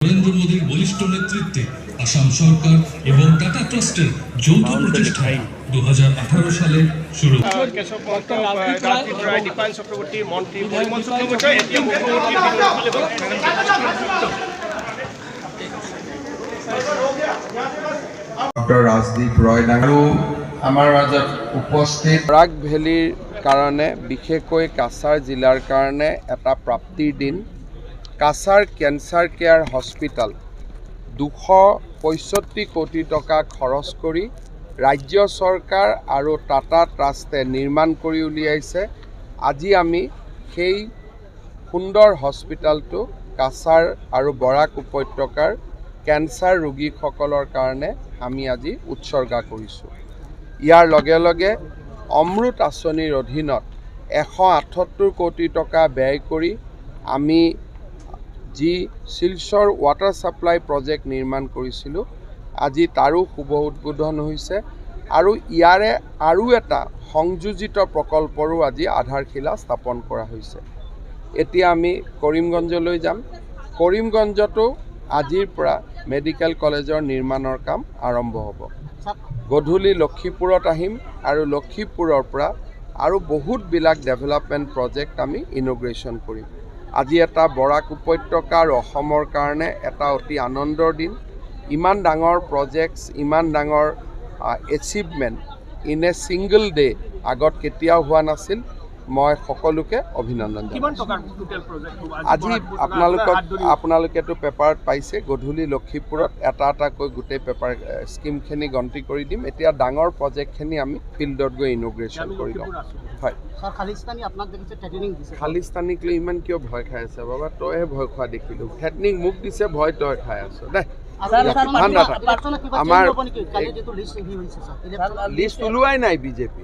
নরেন্দ্র মোদীর বলিষ্ঠ নেতৃত্বে আসাম সরকার এবং টাটা ট্রাস্টের যৌথ প্রচেষ্টায় দু সালে শুরু। কেশৱ মহন্ত ৰাজদীপ ডক্টৰ ৰাজদীপ ৰয় ডাঙৰ আমাৰ মাজত উপস্থিত বৰাক ভেলীৰ কাৰণে বিশেষকৈ কাছাৰ জিলাৰ কাৰণে এটা প্ৰাপ্তিৰ দিন। কাছাৰ কেঞ্চাৰ কেয়াৰ হস্পিটেল দুশ পঁয়ষষ্ঠি কোটি টকা খৰচ কৰি ৰাজ্য চৰকাৰ আৰু টাটা ট্ৰাষ্টে নিৰ্মাণ কৰি উলিয়াইছে। আজি আমি সেই সুন্দৰ হস্পিটেলটো কাছাৰ আৰু বৰাক উপত্যকাৰ কেঞ্চাৰ ৰোগীসকলৰ কাৰণে আমি আজি উৎসৰ্গা কৰিছোঁ। ইয়াৰ লগে লগে অমৃত আঁচনিৰ অধীনত এশ আঠসত্তৰ কোটি টকা ব্যয় কৰি আমি যি শিলচৰ ৱাটাৰ ছাপ্লাই প্ৰজেক্ট নিৰ্মাণ কৰিছিলোঁ আজি তাৰো শুভ উদ্বোধন হৈছে আৰু ইয়াৰে আৰু এটা সংযোজিত প্ৰকল্পৰো আজি আধাৰশিলা স্থাপন কৰা হৈছে। এতিয়া আমি কৰিমগঞ্জলৈ যাম। কৰিমগঞ্জতো আজিৰ পৰা মেডিকেল কলেজৰ নিৰ্মাণৰ কাম আৰম্ভ হ'ব। গধূলি লক্ষীপুৰত আহিম আৰু লক্ষীপুৰৰ পৰা আৰু বহুতবিলাক ডেভেলপমেণ্ট প্ৰজেক্ট আমি ইনগ্ৰেশ্যন কৰিম। আজি এটা বৰাক উপত্যকা আৰু অসমৰ কাৰণে এটা অতি আনন্দৰ দিন। ইমান ডাঙৰ প্ৰজেক্টছ ইমান ডাঙৰ achievement in a single day আগত কেতিয়াও হোৱা নাছিল। মই সকলোকে অভিনন্দন জনাইছোঁ। আজি আপোনালোকক আপোনালোকেতো পেপাৰত পাইছে গধূলি লক্ষীপুৰত। এটা এটাকৈ গোটেই পেপাৰ স্কিমখিনি গন্তি কৰি দিম। এতিয়া ডাঙৰ প্ৰজেক্টখিনি আমি ফিল্ডত গৈ ইনগ্ৰেশ্যন কৰি ল'ম হয়। খালিস্তানীক লৈ ইমান কিয় ভয় খাই আছে? বাবা তইহে ভয় খোৱা দেখিলোঁ। থেটনিক মোক দিছে ভয় তই খাই আছ। দে। স্যার স্যার ঠাণ্ডা থাক। ইলেকশনে কিবা আমাৰ- লিষ্ট ওলোৱাই নাই বিজেপি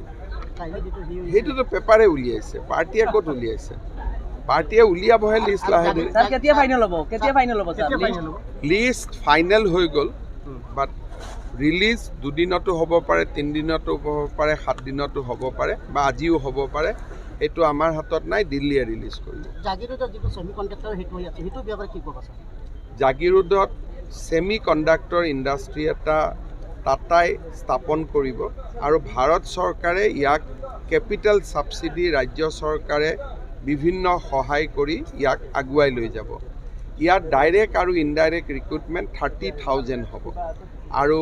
সেইটোতো পেপাৰে উলিয়াইছে। পাৰ্টীয়ে ক'ত উলিয়াইছে? পাৰ্টীয়ে উলিয়াবহে লিষ্ট লাহে ধীৰে। কেতিয়া ফাইনাল হ'ব? কেতিয়া ফাইনাল হ'ব কেতিয়া ফাইনেল হ'ব? লিষ্ট ফাইনেল হৈ গ'ল বাট ৰিলিজ দুদিনতো হ'ব পাৰে তিনিদিনতো হ'ব পাৰে সাতদিনতো হ'ব পাৰে বা আজিও হ'ব পাৰে। এইটো আমাৰ হাতত নাই দিল্লীয়ে ৰিলিজ কৰিব। জাগিৰোডত ছেমি কণ্ডাক্টৰ ইণ্ডাষ্ট্ৰী এটা টাটাই স্থাপন কৰিব আৰু ভাৰত চৰকাৰে ইয়াক কেপিটেল ছাবচিডি ৰাজ্য চৰকাৰে বিভিন্ন সহায় কৰি ইয়াক আগুৱাই লৈ যাব। ইয়াত ডাইৰেক্ট আৰু ইনডাইৰেক্ট ৰিক্ৰুটমেণ্ট থাৰ্টি থাউজেণ্ড হ'ব। আৰু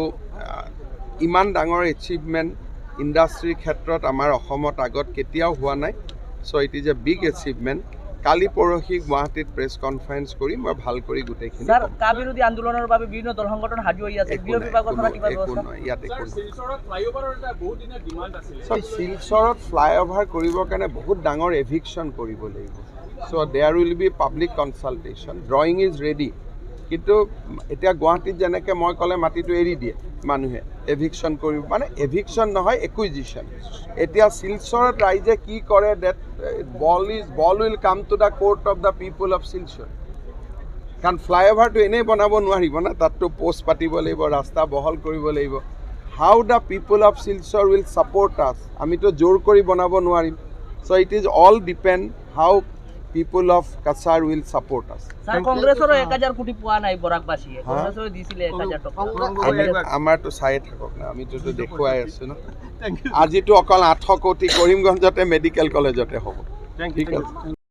ইমান ডাঙৰ এচিভমেণ্ট ইণ্ডাষ্ট্ৰীৰ ক্ষেত্ৰত আমাৰ অসমত আগত কেতিয়াও হোৱা নাই। So' it is a big achievement কালি পৰহি গুৱাহাটীত প্ৰেছ কনফাৰেঞ্চ কৰি মই ভাল কৰি গোটেইখিনি। কা বিৰোধী আন্দোলনৰ বাবে বিভিন্ন দল সংগঠন সাজু হৈ আছে। গৃহ বিভাগৰ পৰা কিবা ব্যৱস্থা? ইয়াত একো নাই। শিলচৰত ফ্লাইঅভাৰ কৰিবৰ কাৰণে বহুত ডাঙৰ এভিকশ্যন কৰিব লাগিব। So' there will be public consultation drawing is ready কিন্তু এতিয়া গুৱাহাটীত যেনেকৈ মই ক'লে মাটিটো এৰি দিয়ে মানুহে এভিকশ্যন কৰিব মানে এভিকশ্যন নহয় একুইজিশ্যন এতিয়া শিলচৰত ৰাইজে কি কৰে that ball is ball will come to the court of the people of Silchar. কাৰণ ফ্লাইঅভাৰটো এনেই বনাব নোৱাৰিব না, তাততো প'ষ্ট পাতিব লাগিব, ৰাস্তা বহল কৰিব লাগিব। How the people of Silchar will support us আমিতো জোৰ কৰি বনাব নোৱাৰিম। So' it is all depend how people of Cachar will support us sir কংগ্ৰেছৰো এক হাজাৰ কোটি পোৱা নাই দিছিলে 1000 টকা আমি আমাৰতো চায়ে থাকক না আমিতোতো দেখুৱাই আছো ন আজিটো অকল আঠশ কোটি কৰিমগঞ্জতে মেডিকেল কলেজতে হ'ব ঠিক আছে